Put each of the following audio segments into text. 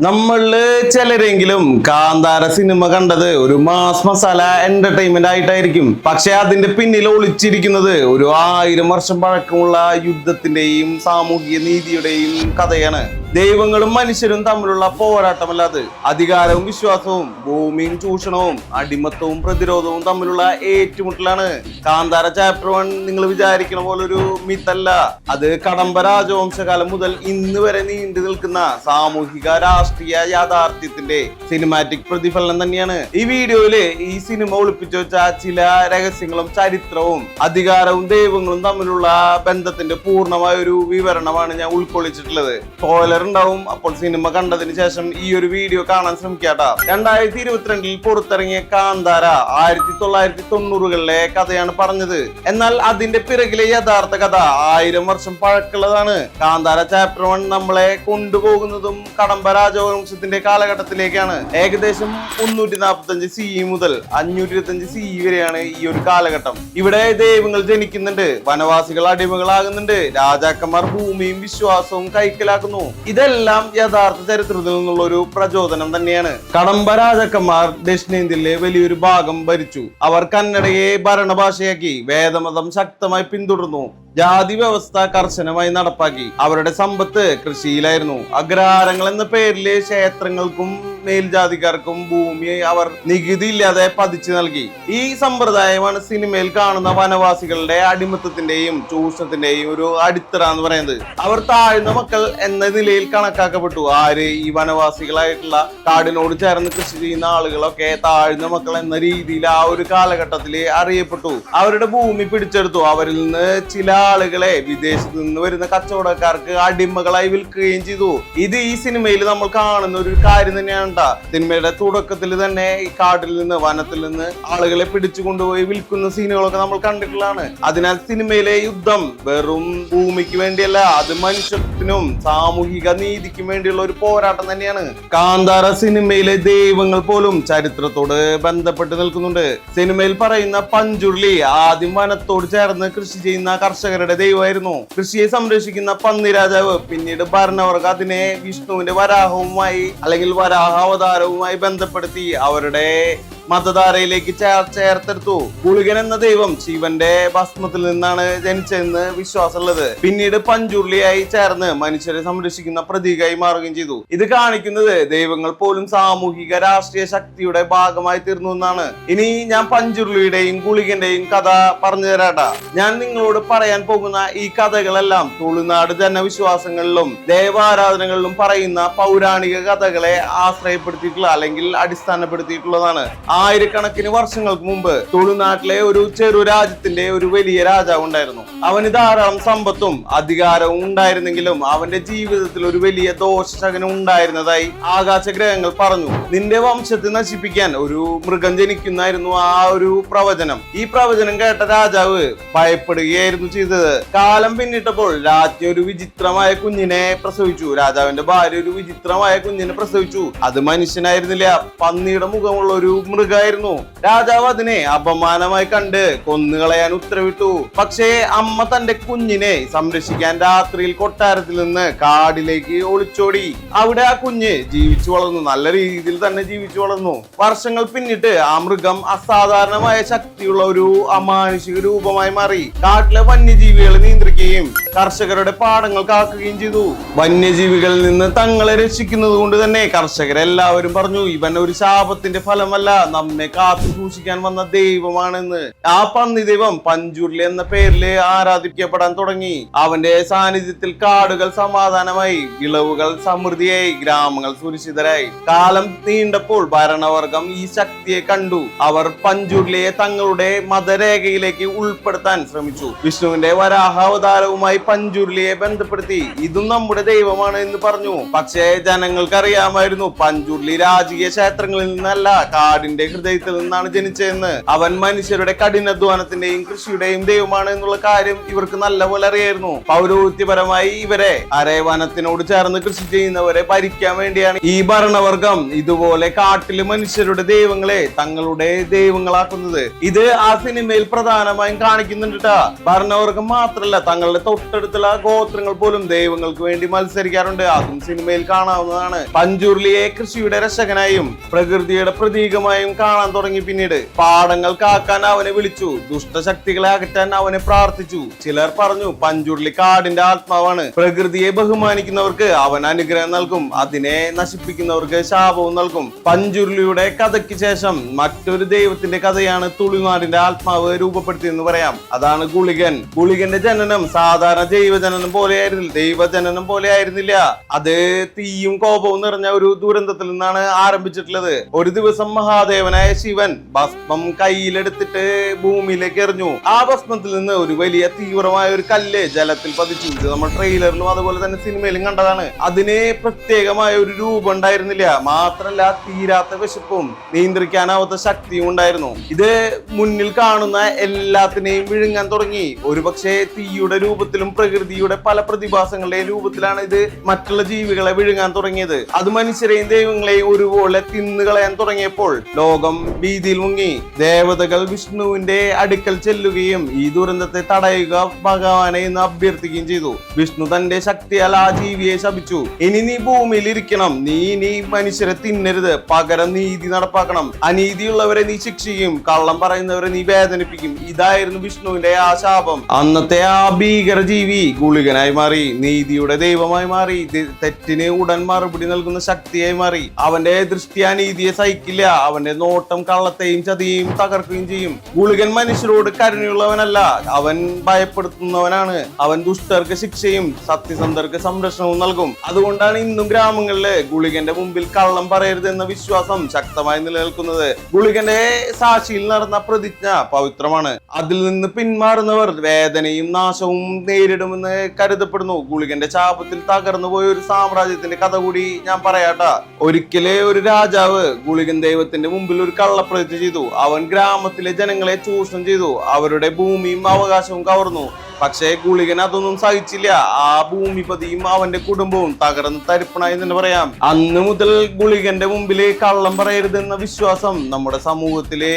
നമ്മളിൽ ചിലരെങ്കിലും കാന്താര സിനിമ കണ്ടത് ഒരു മാസ് മസാല എന്റർടൈൻമെന്റ് ആയിട്ടായിരിക്കും. പക്ഷെ അതിന്റെ പിന്നിൽ ഒളിച്ചിരിക്കുന്നത് ഒരു ആയിരം വർഷം പഴക്കമുള്ള യുദ്ധത്തിന്റെയും സാമൂഹിക നീതിയുടെയും കഥയാണ്. ദൈവങ്ങളും മനുഷ്യരും തമ്മിലുള്ള പോരാട്ടമല്ല അത് അധികാരവും വിശ്വാസവും ഭൂമിയും ചൂഷണവും അടിമത്തവും പ്രതിരോധവും തമ്മിലുള്ള ഏറ്റുമുട്ടലാണ്. കാന്താര ചാപ്റ്റർ വൺ നിങ്ങൾ വിചാരിക്കണ പോലെ ഒരു മിത്തല്ല. അത് കടമ്പ രാജവംശകാലം മുതൽ ഇന്ന് വരെ നീണ്ടു നിൽക്കുന്ന സാമൂഹിക രാഷ്ട്രീയ യാഥാർത്ഥ്യത്തിന്റെ സിനിമാറ്റിക് പ്രതിഫലനം തന്നെയാണ്. ഈ വീഡിയോയിൽ ഈ സിനിമ ഒളിപ്പിച്ചു വെച്ച ചില രഹസ്യങ്ങളും ചരിത്രവും അധികാരവും ദൈവങ്ങളും തമ്മിലുള്ള ബന്ധത്തിന്റെ പൂർണമായ ഒരു വിവരണമാണ് ഞാൻ ഉൾക്കൊള്ളിച്ചിട്ടുള്ളത്. ഉണ്ടാവും. അപ്പോൾ സിനിമ കണ്ടതിന് ശേഷം ഈ ഒരു വീഡിയോ കാണാൻ ശ്രമിക്കാട്ടാ. രണ്ടായിരത്തി ഇരുപത്തിരണ്ടിൽ പുറത്തിറങ്ങിയ കാന്താര ആയിരത്തി തൊള്ളായിരത്തി തൊണ്ണൂറുകളിലെ കഥയാണ് പറഞ്ഞത്. എന്നാൽ അതിന്റെ പിറകിലെ യഥാർത്ഥ കഥ ആയിരം വർഷം പഴക്കുള്ളതാണ് കാന്താര ചാപ്റ്റർ വൺ നമ്മളെ കൊണ്ടുപോകുന്നതും കടമ്പ രാജവംശത്തിന്റെ കാലഘട്ടത്തിലേക്കാണ്. ഏകദേശം മുന്നൂറ്റി നാൽപ്പത്തഞ്ച് സി മുതൽ അഞ്ഞൂറ്റി ഇരുപത്തഞ്ച് സി വരെയാണ് ഈ ഒരു കാലഘട്ടം. ഇവിടെ ദൈവങ്ങൾ ജനിക്കുന്നുണ്ട്. വനവാസികൾ അടിമകളാകുന്നുണ്ട്. രാജാക്കന്മാർ ഭൂമിയും വിശ്വാസവും കൈക്കലാക്കുന്നു. ഇതെല്ലാം യഥാർത്ഥ ചരിത്രത്തിൽ നിന്നുള്ള ഒരു പ്രചോദനം തന്നെയാണ്. കടമ്പ രാജാക്കന്മാർ ദക്ഷിണേന്ത്യയിലെ വലിയൊരു ഭാഗം ഭരിച്ചു. അവർ കന്നഡയെ ഭരണഭാഷയാക്കി വേദമതം ശക്തമായി പിന്തുടർന്നു. ജാതി വ്യവസ്ഥ കർശനമായി നടപ്പാക്കി. അവരുടെ സമ്പത്ത് കൃഷിയിലായിരുന്നു. അഗ്രഹാരങ്ങൾ എന്ന പേരിൽ ക്ഷേത്രങ്ങൾക്കും മേൽജാതിക്കാർക്കും ഭൂമി അവർ നികുതി ഇല്ലാതെ പതിച്ചു നൽകി. ഈ സമ്പ്രദായമാണ് സിനിമയിൽ കാണുന്ന വനവാസികളുടെ അടിമത്തത്തിന്റെയും ചൂഷണത്തിന്റെയും ഒരു അടിത്തറ എന്ന് പറയുന്നത്. അവർ താഴ്ന്ന മക്കൾ എന്ന നിലയിൽ കണക്കാക്കപ്പെട്ടു. ആര് ഈ വനവാസികളായിട്ടുള്ള കാടിനോട് ചേർന്ന് കൃഷി ചെയ്യുന്ന ആളുകളൊക്കെ താഴ്ന്ന മക്കൾ എന്ന രീതിയിൽ ആ ഒരു കാലഘട്ടത്തിൽ അറിയപ്പെട്ടു. അവരുടെ ഭൂമി പിടിച്ചെടുത്തു. അവരിൽ നിന്ന് ചില ആളുകളെ വിദേശത്ത് നിന്ന് വരുന്ന കച്ചവടക്കാർക്ക് അടിമകളായി വിൽക്കുകയും ചെയ്തു. ഇത് ഈ സിനിമയിൽ നമ്മൾ കാണുന്ന ഒരു കാര്യം തന്നെയാണ് സിനിമയുടെ തുടക്കത്തിൽ തന്നെ ഈ കാട്ടിൽ നിന്ന് വനത്തിൽ നിന്ന് ആളുകളെ പിടിച്ചു കൊണ്ടുപോയി വിൽക്കുന്ന സീനുകളൊക്കെ നമ്മൾ കണ്ടിട്ടുള്ളതാണ്. അതിനാൽ സിനിമയിലെ യുദ്ധം വെറും ഭൂമിക്ക് വേണ്ടിയല്ല അത് മനുഷ്യത്തിനും സാമൂഹിക നീതിക്കും വേണ്ടിയുള്ള ഒരു പോരാട്ടം തന്നെയാണ്. കാന്താര സിനിമയിലെ ദൈവങ്ങൾ പോലും ചരിത്രത്തോട് ബന്ധപ്പെട്ട് നിൽക്കുന്നുണ്ട്. സിനിമയിൽ പറയുന്ന പഞ്ചുരുളി ആദ്യം വനത്തോട് ചേർന്ന് കൃഷി ചെയ്യുന്ന കർഷകരുടെ ദൈവമായിരുന്നു. കൃഷിയെ സംരക്ഷിക്കുന്ന പന്നി രാജാവ് പിന്നീട് ഭരണവർഗ അതിനെ വിഷ്ണുവിന്റെ വരാഹവുമായി അല്ലെങ്കിൽ വരാഹ അവതാരവുമായി ബന്ധപ്പെടുത്തി അവരുടെ മതധാരയിലേക്ക് ചേർ ചേർത്തെടുത്തു. ഗുളികൻ എന്ന ദൈവം ശിവന്റെ ഭസ്മത്തിൽ നിന്നാണ് ജനിച്ചതെന്ന് വിശ്വാസമുള്ളത്. പിന്നീട് പഞ്ചുരുളിയായി ചേർന്ന് മനുഷ്യരെ സംരക്ഷിക്കുന്ന പ്രതീകമായി മാറുകയും ചെയ്തു. ഇത് കാണിക്കുന്നത് ദൈവങ്ങൾ പോലും സാമൂഹിക രാഷ്ട്രീയ ശക്തിയുടെ ഭാഗമായി തീർന്നു എന്നാണ്. ഇനി ഞാൻ പഞ്ചുരുളിയുടെയും ഗുളികന്റെയും കഥ പറഞ്ഞു തരാട്ടാ. ഞാൻ നിങ്ങളോട് പറയാൻ പോകുന്ന ഈ കഥകളെല്ലാം തുളുനാട് ജനവിശ്വാസങ്ങളിലും ദേവാരാധനകളിലും പറയുന്ന പൗരാണിക കഥകളെ ആശ്രയപ്പെടുത്തിയിട്ടുള്ള അല്ലെങ്കിൽ അടിസ്ഥാനപ്പെടുത്തിയിട്ടുള്ളതാണ്. ആയിരക്കണക്കിന് വർഷങ്ങൾക്ക് മുമ്പ് തുളുനാട്ടിലെ ഒരു ചെറു രാജ്യത്തിന്റെ ഒരു വലിയ രാജാവ് ഉണ്ടായിരുന്നു. അവന് ധാരാളം സമ്പത്തും അധികാരവും ഉണ്ടായിരുന്നെങ്കിലും അവന്റെ ജീവിതത്തിൽ ഒരു വലിയ ദോഷശകനം ഉണ്ടായിരുന്നതായി ആകാശഗ്രഹങ്ങൾ പറഞ്ഞു. നിന്റെ വംശത്തെ നശിപ്പിക്കാൻ ഒരു മൃഗം ജനിക്കുന്നായിരുന്നു ആ ഒരു പ്രവചനം. ഈ പ്രവചനം കേട്ട രാജാവ് ഭയപ്പെടുകയായിരുന്നു ചെയ്തത്. കാലം പിന്നിട്ടപ്പോൾ രാജ്ഞി ഒരു വിചിത്രമായ കുഞ്ഞിനെ പ്രസവിച്ചു. രാജാവിന്റെ ഭാര്യ ഒരു വിചിത്രമായ കുഞ്ഞിനെ പ്രസവിച്ചു. അത് മനുഷ്യനായിരുന്നില്ല. പന്നിയുടെ മുഖമുള്ള ഒരു മൃഗമായിരുന്നു രാജാവ് അതിനെ അപമാനമായി കണ്ട് കൊന്നുകളയാൻ ഉത്തരവിട്ടു. പക്ഷേ അമ്മ തന്റെ കുഞ്ഞിനെ സംരക്ഷിക്കാൻ രാത്രിയിൽ കൊട്ടാരത്തിൽ നിന്ന് കാടിലേക്ക് ഒളിച്ചോടി. അവിടെ ആ കുഞ്ഞ് ജീവിച്ചു വളർന്നു. നല്ല രീതിയിൽ തന്നെ ജീവിച്ചു വളർന്നു. വർഷങ്ങൾ പിന്നിട്ട് ആ മൃഗം അസാധാരണമായ ശക്തിയുള്ള ഒരു അമാനുഷിക രൂപമായി മാറി. കാട്ടിലെ വന്യജീവികളെ നിയന്ത്രിക്കുകയും കർഷകരുടെ പാടങ്ങൾ കാക്കുകയും ചെയ്തു. വന്യജീവികളിൽ നിന്ന് തങ്ങളെ രക്ഷിക്കുന്നത് കൊണ്ട് തന്നെ കർഷകരെല്ലാവരും പറഞ്ഞു ഇവൻ ഒരു ശാപത്തിന്റെ ഫലമല്ല നമ്മെ കാത്തു സൂക്ഷിക്കാൻ വന്ന ദൈവമാണെന്ന്. ആ പന്നി ദൈവം പഞ്ചുരുളി എന്ന പേരിൽ ആരാധിക്കപ്പെടാൻ തുടങ്ങി. അവന്റെ സാന്നിധ്യത്തിൽ കാടുകൾ സമാധാനമായി വിളവുകൾ സമൃദ്ധിയായി ഗ്രാമങ്ങൾ സുരക്ഷിതരായി. കാലം നീണ്ടപ്പോൾ ഭരണവർഗം ഈ ശക്തിയെ കണ്ടു. അവർ പഞ്ചുരുളിയെ തങ്ങളുടെ മതരേഖയിലേക്ക് ഉൾപ്പെടുത്താൻ ശ്രമിച്ചു. വിഷ്ണുവിന്റെ വരാഹാവതാരവുമായി പഞ്ചുരുളിയെ ബന്ധപ്പെടുത്തി ഇതും നമ്മുടെ ദൈവമാണ് എന്ന് പറഞ്ഞു. പക്ഷേ ജനങ്ങൾക്ക് അറിയാമായിരുന്നു പഞ്ചുരുളി രാജകീയ ക്ഷേത്രങ്ങളിൽ നിന്നല്ല കാടിന്റെ ഹൃദയത്തിൽ നിന്നാണ് ജനിച്ചതെന്ന്. അവൻ മനുഷ്യരുടെ കഠിനാധ്വാനത്തിന്റെയും കൃഷിയുടെയും ദൈവമാണ് എന്നുള്ള കാര്യം ഇവർക്ക് നല്ലപോലെ അറിയായിരുന്നു. പൗരോഹിത്യപരമായി ഇവരെ അരേവനത്തിനോട് ചേർന്ന് കൃഷി ചെയ്യുന്നവരെ ഭരിക്കാൻ വേണ്ടിയാണ് ഈ ഭരണവർഗം ഇതുപോലെ കാട്ടിലെ മനുഷ്യരുടെ ദൈവങ്ങളെ തങ്ങളുടെ ദൈവങ്ങളാക്കുന്നത്. ഇത് ആ സിനിമയിൽ പ്രധാനമായും കാണിക്കുന്നുണ്ട് ഭരണവർഗം മാത്രല്ല തങ്ങൾ തങ്ങളുടെ തൊട്ടടുത്തുള്ള ഗോത്രങ്ങൾ പോലും ദൈവങ്ങൾക്ക് വേണ്ടി മത്സരിക്കാറുണ്ട്. അതും സിനിമയിൽ കാണാവുന്നതാണ്. പഞ്ചൂർലിയെ കൃഷിയുടെ രക്ഷകനായും പ്രകൃതിയുടെ പ്രതീകമായും കാണാൻ തുടങ്ങി പിന്നീട്. പാടങ്ങൾ കാക്കാൻ അവനെ വിളിച്ചു. ദുഷ്ടശക്തികളെ അകറ്റാൻ അവനെ പ്രാർത്ഥിച്ചു. ചിലർ പറഞ്ഞു പഞ്ചുർലി കാടിന്റെ ആത്മാവാണ്. പ്രകൃതിയെ ബഹുമാനിക്കുന്നവർക്ക് അവൻ അനുഗ്രഹം നൽകും. അതിനെ നശിപ്പിക്കുന്നവർക്ക് ശാപവും നൽകും. പഞ്ചുരുളിയുടെ കഥയ്ക്ക് ശേഷം മറ്റൊരു ദൈവത്തിന്റെ കഥയാണ് തുളിനാടിന്റെ ആത്മാവ് രൂപപ്പെടുത്തിയെന്ന് പറയാം. അതാണ് ഗുളികൻ. ഗുളികന്റെ ജനനം സാധാരണ ജൈവജനനം പോലെ ആയിരുന്നില്ല. ദൈവജനനം പോലെ ആയിരുന്നില്ല. അത് തീയും കോപവും നിറഞ്ഞ ഒരു ദുരന്തത്തിൽ നിന്നാണ് ആരംഭിച്ചിട്ടുള്ളത്. ഒരു ദിവസം മഹാദേവനായ ശിവൻ ഭസ്മം കയ്യിലെടുത്തിട്ട് ഭൂമിയിലേക്ക് എറിഞ്ഞു. ആ ഭസ്മത്തിൽ നിന്ന് ഒരു വലിയ തീവ്രമായ ഒരു കല്ല് ജലത്തിൽ പതിച്ചു. ഇത് നമ്മൾ ട്രെയിലറിലും അതുപോലെ തന്നെ സിനിമയിലും കണ്ടതാണ്. അതിന് പ്രത്യേകമായ ഒരു രൂപം ഉണ്ടായിരുന്നില്ല. മാത്രല്ല തീരാത്ത വിശപ്പും നിയന്ത്രിക്കാനാവാത്ത ശക്തിയും ഉണ്ടായിരുന്നു. ഇത് മുന്നിൽ കാണുന്ന എല്ലാത്തിനെയും വിഴുങ്ങാൻ തുടങ്ങി. ഒരുപക്ഷെ തീയുടെ രൂപത്തിലും പ്രകൃതിയുടെ പല പ്രതിഭാസങ്ങളുടെയും രൂപത്തിലാണ് ഇത് മറ്റുള്ള ജീവികളെ വിഴുങ്ങാൻ തുടങ്ങിയത്. അത് മനുഷ്യരെയും ദൈവങ്ങളെയും ഒരുപോലെ തിന്നുകളയാൻ തുടങ്ങിയപ്പോൾ ലോകം ഭീതിയിൽ മുങ്ങി. ദേവതകൾ വിഷ്ണുവിന്റെ അടുക്കൽ ചെല്ലുകയും ഈ ദുരന്തത്തെ തടയുക ഭഗവാനെ എന്ന് അഭ്യർത്ഥിക്കുകയും ചെയ്തു. വിഷ്ണു തന്റെ ശക്തിയാൽ ആ ജീവിയെ ശപിച്ചു. ഇനി നീ ഭൂമിയിൽ ഇരിക്കണം. നീ നീ മനുഷ്യരെ തിന്നരുത്. പകരം നീതി നടപ്പാക്കണം. അനീതിയുള്ളവരെ നീ ശിക്ഷിക്കും. കള്ളം പറയുന്നവരെ നീ വേദനിപ്പിക്കും. ഇതായിരുന്നു വിഷ്ണുവിന്റെ ആ ശാപം. അന്നത്തെ ആ ഭീകര ജീവി ഗുളികനായി മാറി നീതിയുടെ ദൈവമായി മാറി തെറ്റിന് ഉടൻ മറുപടി നൽകുന്ന ശക്തിയായി മാറി. അവന്റെ ദൃഷ്ടി നീതിയെ സഹിക്കില്ല. അവന്റെ നോട്ടം കള്ളത്തെയും ചതിയും തകർക്കുകയും ചെയ്യും. ഗുളികൻ മനുഷ്യരോട് കരുണയുള്ളവനല്ല. അവൻ ഭയപ്പെടുത്തുന്നവനാണ്. അവൻ ദുഷ്ടർക്ക് ശിക്ഷയും സത്യസന്ധർക്ക് സംരക്ഷണവും നൽകും. അതുകൊണ്ടാണ് ഇന്നും ഗ്രാമങ്ങളിൽ ഗുളികന്റെ മുമ്പിൽ കള്ളം പറയരുത് എന്ന വിശ്വാസം ശക്തമായി നിലനിൽക്കുന്നത്. ഗുളികന്റെ സാക്ഷിയിൽ നടന്ന പ്രതിജ്ഞ പവിത്രമാണ്. അതിൽ നിന്ന് പിന്മാറുന്നവർ വേദനയും നാശവും നേരിടുമെന്ന് കരുതപ്പെടുന്നു. ഗുളികന്റെ ശാപത്തിൽ തകർന്നു പോയ ഒരു സാമ്രാജ്യത്തിന്റെ കഥ കൂടി ഞാൻ പറയാട്ടാ. ഒരിക്കലെ ഒരു രാജാവ് ഗുളികൻ ദൈവത്തിന്റെ മുമ്പിൽ ഒരു കള്ളപ്രതി ചെയ്തു. അവൻ ഗ്രാമത്തിലെ ജനങ്ങളെ ചൂഷണം ചെയ്തു. അവരുടെ ഭൂമിയും അവകാശവും കവർന്നു. പക്ഷേ ഗുളികൻ അതൊന്നും സഹിച്ചില്ല. ആ ഭൂമിപതിയും അവന്റെ കുടുംബവും തകർന്ന് തരിപ്പണായി തന്നെ പറയാം. അന്ന് മുതൽ ഗുളികന്റെ മുമ്പിൽ കള്ളം പറയരുതെന്ന വിശ്വാസം നമ്മുടെ സമൂഹത്തിലെ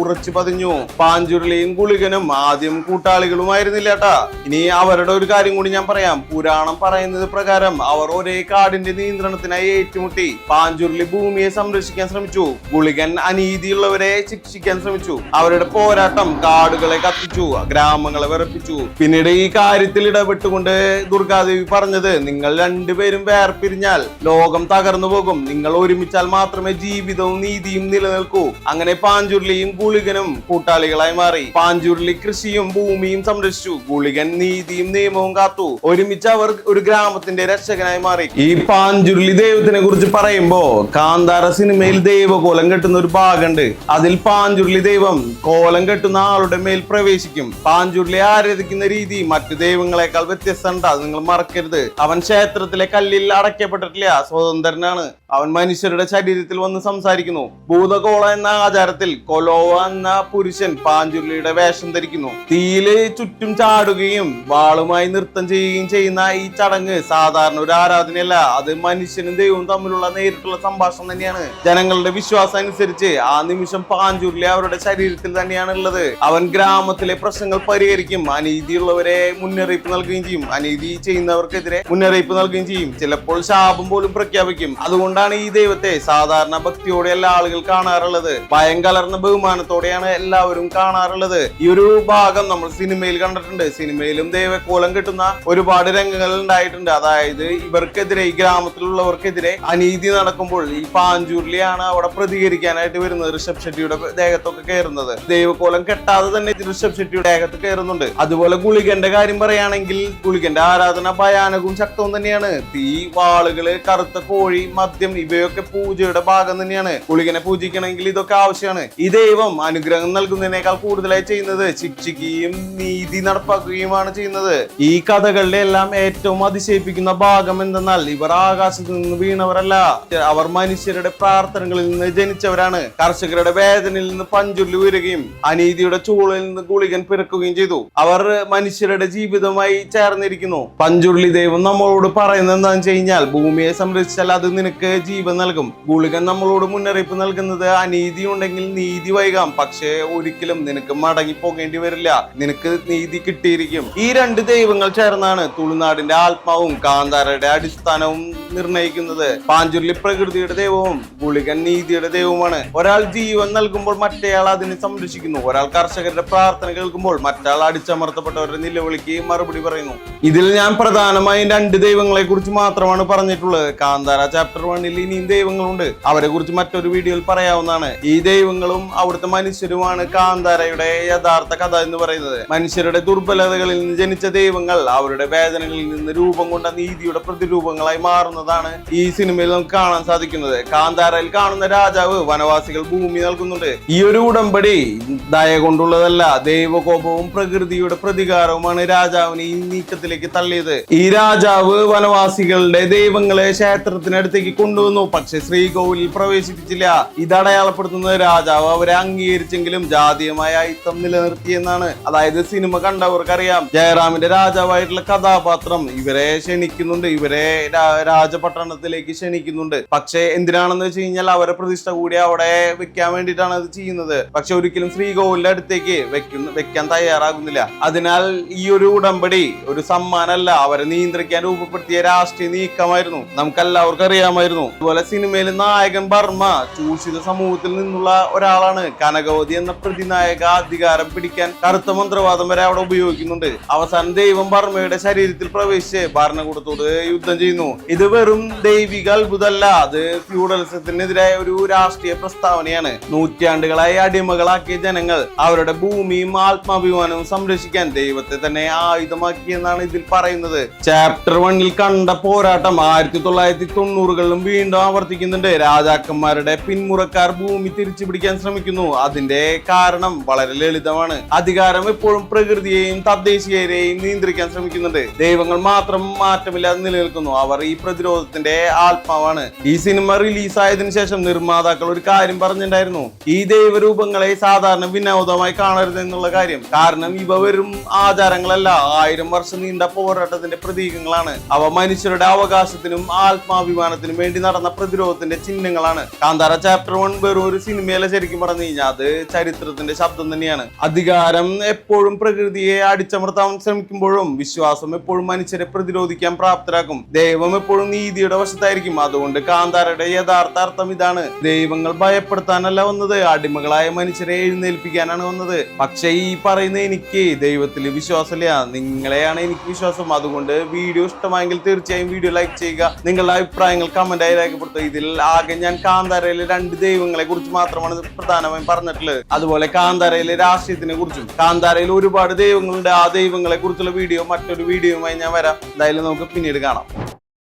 ഉറച്ചു പതിഞ്ഞു. പാഞ്ചുരുളിയും ഗുളികനും ആദ്യം കൂട്ടാളികളുമായിരുന്നില്ല കേട്ടാ ഇനി അവരുടെ ഒരു കാര്യം കൂടി ഞാൻ പറയാം. പുരാണം പറയുന്നത് പ്രകാരം അവർ ഒരേ കാടിന്റെ നിയന്ത്രണത്തിനായി ഏറ്റുമുട്ടി പാഞ്ചുരുളി ഭൂമിയെ സംരക്ഷിക്കാൻ ശ്രമിച്ചു. ഗുളികൻ അനീതിയുള്ളവരെ ശിക്ഷിക്കാൻ ശ്രമിച്ചു. അവരുടെ പോരാട്ടം കാടുകളെ കത്തിച്ചു ഗ്രാമങ്ങളെ വിറപ്പിച്ചു. പിന്നീട് ഈ കാര്യത്തിൽ ഇടപെട്ടുകൊണ്ട് ദുർഗാദേവി പറഞ്ഞത് നിങ്ങൾ രണ്ടുപേരും വേർപിരിഞ്ഞാൽ ലോകം തകർന്നു പോകും. നിങ്ങൾ ഒരുമിച്ചാൽ മാത്രമേ ജീവിതവും നീതിയും നിലനിൽക്കൂ. അങ്ങനെ പാഞ്ചുരുളിയും ഗുളികനും കൂട്ടാളികളായി മാറി. പാഞ്ചുരുളി കൃഷിയും ഭൂമിയും സംരക്ഷിച്ചു. ഗുളികൻ നീതിയും നിയമവും കാത്തു. ഒരുമിച്ച് അവർ ഒരു ഗ്രാമത്തിന്റെ രക്ഷകനായി മാറി. ഈ പാഞ്ചുരുളി ദൈവത്തിനെ കുറിച്ച് പറയുമ്പോ കാന്താര സിനിമയിൽ ദൈവകോലം കെട്ടുന്ന ഒരു ഭാഗമുണ്ട്. അതിൽ പാഞ്ചുരുളി ദൈവം കോലം കെട്ടുന്ന ആളുടെ മേൽ പ്രവേശിക്കും. പാഞ്ചുരുളി ആരാധിക്കുന്ന രീതി മറ്റു ദൈവങ്ങളെക്കാൾ വ്യത്യസ്തമുണ്ട് അത് നിങ്ങൾ മറക്കരുത്. അവൻ ക്ഷേത്രത്തിലെ കല്ലിൽ അടയ്ക്കപ്പെട്ടിട്ടില്ല. സ്വതന്ത്രനാണ്. അവൻ മനുഷ്യരുടെ ശരീരത്തിൽ വന്ന് സംസാരിക്കുന്നു. ഭൂതകോള എന്ന ആചാരത്തിൽ കൊലോവ എന്ന പുരുഷൻ പാഞ്ചുരുളിയുടെ വേഷം ധരിക്കുന്നു. തീയിൽ ചുറ്റും ചാടുകയും വാളുമായി നൃത്തം ചെയ്യുകയും ചെയ്യുന്ന ഈ ചടങ്ങ് സാധാരണ ഒരു ആരാധനയല്ല. അത് മനുഷ്യനും ദൈവവും തമ്മിലുള്ള നേരിട്ടുള്ള സംഭാഷണം തന്നെയാണ്. ജനങ്ങളുടെ വിശ്വാസം അനുസരിച്ച് ആ നിമിഷം പാഞ്ചുരുളി അവരുടെ ശരീരത്തിൽ തന്നെയാണ് ഉള്ളത്. അവൻ ഗ്രാമത്തിലെ പ്രശ്നങ്ങൾ പരിഹരിക്കും അനീതിയുള്ളവരെ മുന്നറിയിപ്പ് നൽകുകയും ചെയ്യും. അനീതി ചെയ്യുന്നവർക്കെതിരെ മുന്നറിയിപ്പ് നൽകുകയും ചെയ്യും. ചിലപ്പോൾ ശാപം പോലും പ്രഖ്യാപിക്കും. അതുകൊണ്ടാണ് ഈ ദൈവത്തെ സാധാരണ ഭക്തിയോടെ എല്ലാ ആളുകൾ കാണാറുള്ളത്. ഭയം കലർന്ന ബഹുമാനത്തോടെയാണ് എല്ലാവരും കാണാറുള്ളത്. ഈ ഒരു ഭാഗം നമ്മൾ സിനിമയിൽ കണ്ടിട്ടുണ്ട്. സിനിമയിലും ദൈവക്കോലം കിട്ടുന്ന ഒരുപാട് രംഗങ്ങൾ ഉണ്ടായിട്ടുണ്ട്. അതായത് ഇവർക്കെതിരെ ഈ ഗ്രാമത്തിലുള്ളവർക്കെതിരെ അനീതി നടക്കുമ്പോൾ ഈ പാഞ്ചൂരിലെയാണ് അവിടെ പ്രതികരിക്കാനായിട്ട് വരുന്നത് ഋഷഭ് ഷെട്ടിയുടെ ദേഹത്തൊക്കെ കയറുന്നത്. ദൈവക്കോലം കെട്ടാതെ തന്നെ ഋഷഭ് ഷെട്ടിയുടെ ദേഹത്ത് കയറുന്നുണ്ട്. അതുപോലെ ഗുളികന്റെ കാര്യം പറയുകയാണെങ്കിൽ ഗുളികന്റെ ആരാധന ഭയാനകവും ശക്തവും തന്നെയാണ്. തീ വാളുകൾ കറുത്ത കോഴി മദ്യം ഇവയൊക്കെ പൂജയുടെ ഭാഗം തന്നെയാണ്. ഗുളികനെ പൂജിക്കണമെങ്കിൽ ഇതൊക്കെ ആവശ്യമാണ്. ഈ ദൈവം അനുഗ്രഹം നൽകുന്നതിനേക്കാൾ കൂടുതലായി ചെയ്യുന്നത് ശിക്ഷിക്കുകയും നീതി നടപ്പാക്കുകയുമാണ് ചെയ്യുന്നത്. ഈ കഥകളുടെ എല്ലാം ഏറ്റവും അതിശയിപ്പിക്കുന്ന ഭാഗം എന്തെന്നാൽ ഇവർ ആകാശത്ത് നിന്ന് വീണവരല്ല. അവർ മനുഷ്യരുടെ പ്രാർത്ഥനകളിൽ നിന്ന് ജനിച്ചവരാണ്. കർഷകരുടെ വേദനയിൽ നിന്ന് പഞ്ചുരുളി ഉയരുകയും അനീതിയുടെ ചൂളിൽ നിന്ന് ഗുളികൻ പിറക്കുകയും ചെയ്തു. അവർ മനുഷ്യരുടെ ജീവിതമായി ചേർന്നിരിക്കുന്നു. പഞ്ചുരുളി ദൈവം നമ്മളോട് പറയുന്നത് എന്താണെന്ന് വെച്ച് കഴിഞ്ഞാൽ ഭൂമിയെ സംരക്ഷിച്ചാൽ അത് നിനക്ക് ജീവൻ നൽകും. ഗുളികൻ നമ്മളോട് മുന്നറിയിപ്പ് നൽകുന്നത് അനീതി ഉണ്ടെങ്കിൽ നീതി വൈകാം. പക്ഷേ ഒരിക്കലും നിനക്ക് മടങ്ങി പോകേണ്ടി വരില്ല. നിനക്ക് നീതി കിട്ടിയിരിക്കും. ഈ രണ്ട് ദൈവങ്ങൾ ചേർന്നാണ് തുളുനാടിന്റെ ആത്മാവും കാന്താരയുടെ അടിസ്ഥാനവും നിർണയിക്കുന്നത്. പാഞ്ചുരുളി പ്രകൃതിയുടെ ദൈവവും ഗുളികൻ നീതിയുടെ ദൈവവുമാണ്. ഒരാൾ ജീവൻ നൽകുമ്പോൾ മറ്റേയാൾ അതിനെ സംരക്ഷിക്കുന്നു. ഒരാൾ കർഷകരുടെ പ്രാർത്ഥന കേൾക്കുമ്പോൾ മറ്റാൾ അടിച്ചമർത്തപ്പെട്ടവരുടെ നിലവിളിക്ക് മറുപടി പറയുന്നു. ഇതിൽ ഞാൻ പ്രധാനമായും രണ്ട് ദൈവങ്ങളെ കുറിച്ച് മാത്രമാണ് പറഞ്ഞിട്ടുള്ളത്. കാന്താര ചാപ്റ്റർ വണ്ണിൽ ഇനിയും ദൈവങ്ങളുണ്ട്. അവരെ കുറിച്ച് മറ്റൊരു വീഡിയോയിൽ പറയാവുന്നതാണ്. ഈ ദൈവങ്ങളും അവിടുത്തെ മനുഷ്യരുമാണ് കാന്താരയുടെ യഥാർത്ഥ കഥ എന്ന് പറയുന്നത്. മനുഷ്യരുടെ ദുർബലതകളിൽ നിന്ന് ജനിച്ച ദൈവങ്ങൾ അവരുടെ വേദനകളിൽ നിന്ന് രൂപം കൊണ്ട നീതിയുടെ പ്രതിരൂപങ്ങളായി മാറുന്നതാണ് ഈ സിനിമയിൽ നമുക്ക് കാണാൻ സാധിക്കുന്നത്. കാന്താരയിൽ കാണുന്ന രാജാവ് വനവാസികൾ ഭൂമി നൽകുന്നുണ്ട്. ഈ ഒരു ഉടമ്പടി ദയ കൊണ്ടുള്ളതല്ല ദൈവകോപവും പ്രകൃതിയുടെ പ്രതികാരവുമാണ് രാജാവിനെ ഈ നീക്കത്തിലേക്ക് തള്ളിയത്. ഈ രാജാവ് വനവാസികളുടെ ദൈവങ്ങളെ ക്ഷേത്രത്തിനടുത്തേക്ക് കൊണ്ടുവന്നു. പക്ഷെ ശ്രീകോവിലിൽ പ്രവേശിപ്പിച്ചില്ല. ഇത് അടയാളപ്പെടുത്തുന്നത് രാജാവ് അവരെ അംഗീകരിച്ചെങ്കിലും ജാതീയമായ അയിത്തം നിലനിർത്തിയെന്നാണ് അതായത് സിനിമ കണ്ടവർക്കറിയാം. ജയറാമിന്റെ രാജാവായിട്ടുള്ള കഥാപാത്രം ഇവരെ ക്ഷണിക്കുന്നുണ്ട്. ഇവരെ രാജപട്ടണത്തിലേക്ക് ക്ഷണിക്കുന്നുണ്ട്. പക്ഷെ എന്തിനാണെന്ന് വെച്ച് കഴിഞ്ഞാൽ അവരെ പ്രതിഷ്ഠ കൂടി അവിടെ വെക്കാൻ വേണ്ടിയിട്ടാണ് അത് ചെയ്യുന്നത്. പക്ഷെ ഒരിക്കലും ശ്രീകോവിലിന്റെ അടുത്തേക്ക് വെക്കുന്ന വെക്കാൻ തയ്യാറാകുന്നില്ല. അതിനാൽ ഈ ഒരു ഉടമ്പടി ഒരു സമ്മാനമല്ല. അവരെ നിയന്ത്രിക്കാൻ രൂപപ്പെടുത്തിയ രാഷ്ട്രീയ നീക്കമായിരുന്നു. നമുക്കെല്ലാവർക്കും അറിയാമായിരുന്നു. അതുപോലെ സിനിമയിൽ നായകൻ ബർമ്മ ചൂഷിത സമൂഹത്തിൽ നിന്നുള്ള ഒരാളാണ്. കനകവതി എന്ന പ്രതിനായക അധികാരം പിടിക്കാൻ കറുത്ത മന്ത്രവാദം വരെ അവിടെ ഉപയോഗിക്കുന്നുണ്ട്. അവസാനം ദൈവം ബർമ്മയുടെ ശരീരത്തിൽ പ്രവേശിച്ച് ഭരണകൂടത്തോട് യുദ്ധം ചെയ്യുന്നു. ഇത് വെറും ദൈവിക അത്ഭുതമല്ല. അത് ഫ്യൂഡലിസത്തിനെതിരായ ഒരു രാഷ്ട്രീയ പ്രസ്താവനയാണ്. നൂറ്റാണ്ടുകളായി അടിമകളാക്കിയ ജനങ്ങൾ അവരുടെ ഭൂമിയും ആത്മാഭിമാനവും സംരക്ഷിക്കാൻ ദൈവത്തെ തന്നെ ആയുധമാക്കിയെന്നാണ് ഇതിൽ പറയുന്നത്. ചാപ്റ്റർ വണ്ണിൽ കണ്ട പോരാട്ടം ആയിരത്തി തൊള്ളായിരത്തി തൊണ്ണൂറുകളിലും വീണ്ടും ആവർത്തിക്കുന്നുണ്ട്. രാജാക്കന്മാരുടെ പിന്മുറക്കാർ ഭൂമി തിരിച്ചു പിടിക്കാൻ ശ്രമിക്കുന്നു. അതിന്റെ കാരണം വളരെ ലളിതമാണ്. അധികാരം എപ്പോഴും പ്രകൃതിയെയും തദ്ദേശീയരെയും നിയന്ത്രിക്കാൻ ശ്രമിക്കുന്നുണ്ട്. ദൈവങ്ങൾ മാത്രം മാറ്റമില്ലാതെ നിലനിൽക്കുന്നു. അവർ ഈ പ്രതിരോധത്തിന്റെ ആത്മാവാണ്. ഈ സിനിമ റിലീസായതിനു ശേഷം നിർമ്മാതാക്കൾ ഒരു കാര്യം പറഞ്ഞിട്ടുണ്ടായിരുന്നു. ഈ ദൈവരൂപങ്ങളെ സാധാരണ വിനോദമായി കാണരുത് എന്നുള്ള കാര്യം. കാരണം ഇവ വെറും ആചാരങ്ങളല്ല. ആയിരം വർഷം നീണ്ട പോരാട്ടത്തിന്റെ പ്രതീകങ്ങളാണ്. അവ മനുഷ്യരുടെ അവകാശത്തിനും ആത്മാഭിമാനത്തിനും വേണ്ടി നടന്ന പ്രതിരോധത്തിന്റെ ചിഹ്നങ്ങളാണ്. കാന്താര ചാപ്റ്റർ വൺ വെറും ഒരു സിനിമയിലെ ശരിക്കും പറഞ്ഞു കഴിഞ്ഞാൽ അത് ചരിത്രത്തിന്റെ ശബ്ദം തന്നെയാണ്. അധികാരം എപ്പോഴും പ്രകൃതിയെ അടിച്ചമർത്താൻ ശ്രമിക്കുമ്പോഴും വിശ്വാസം എപ്പോഴും മനുഷ്യരെ പ്രതിരോധിക്കാൻ പ്രാപ്തരാക്കും. ദൈവം എപ്പോഴും നീതിയുടെ വശത്തായിരിക്കും. അതുകൊണ്ട് കാന്താരയുടെ യഥാർത്ഥ അർത്ഥം ഇതാണ്. ദൈവങ്ങൾ ഭയപ്പെടുത്താനല്ല വന്നത് അടിമകളായ മനുഷ്യരെ എഴുന്നേൽപ്പിക്കാനാണ് വന്നത്. പക്ഷേ ഈ പറയുന്ന എനിക്ക് ദൈവത്തിൽ വിശ്വാസമില്ല. നിങ്ങളെയാണ് എനിക്ക് വിശ്വാസം. അതുകൊണ്ട് വീഡിയോ ഇഷ്ടമായെങ്കിൽ തീർച്ചയായും വീഡിയോ ലൈക്ക് ചെയ്യുക. നിങ്ങളുടെ അഭിപ്രായങ്ങൾ കമന്റ് രേഖപ്പെടുത്തുക ഇതിൽ ആകെ ഞാൻ കാന്താരയിലെ രണ്ട് ദൈവങ്ങളെ കുറിച്ച് മാത്രമാണ് പ്രധാനമായും പറഞ്ഞിട്ടുള്ളത്. അതുപോലെ കാന്താരയിലെ രാഷ്ട്രീയത്തിനെ കുറിച്ചും കാന്താരയിൽ ഒരുപാട് ദൈവങ്ങളുണ്ട്. ആ ദൈവങ്ങളെ കുറിച്ചുള്ള വീഡിയോ മറ്റൊരു വീഡിയോയുമായി ഞാൻ വരാം. എന്തായാലും നമുക്ക് പിന്നീട് കാണാം.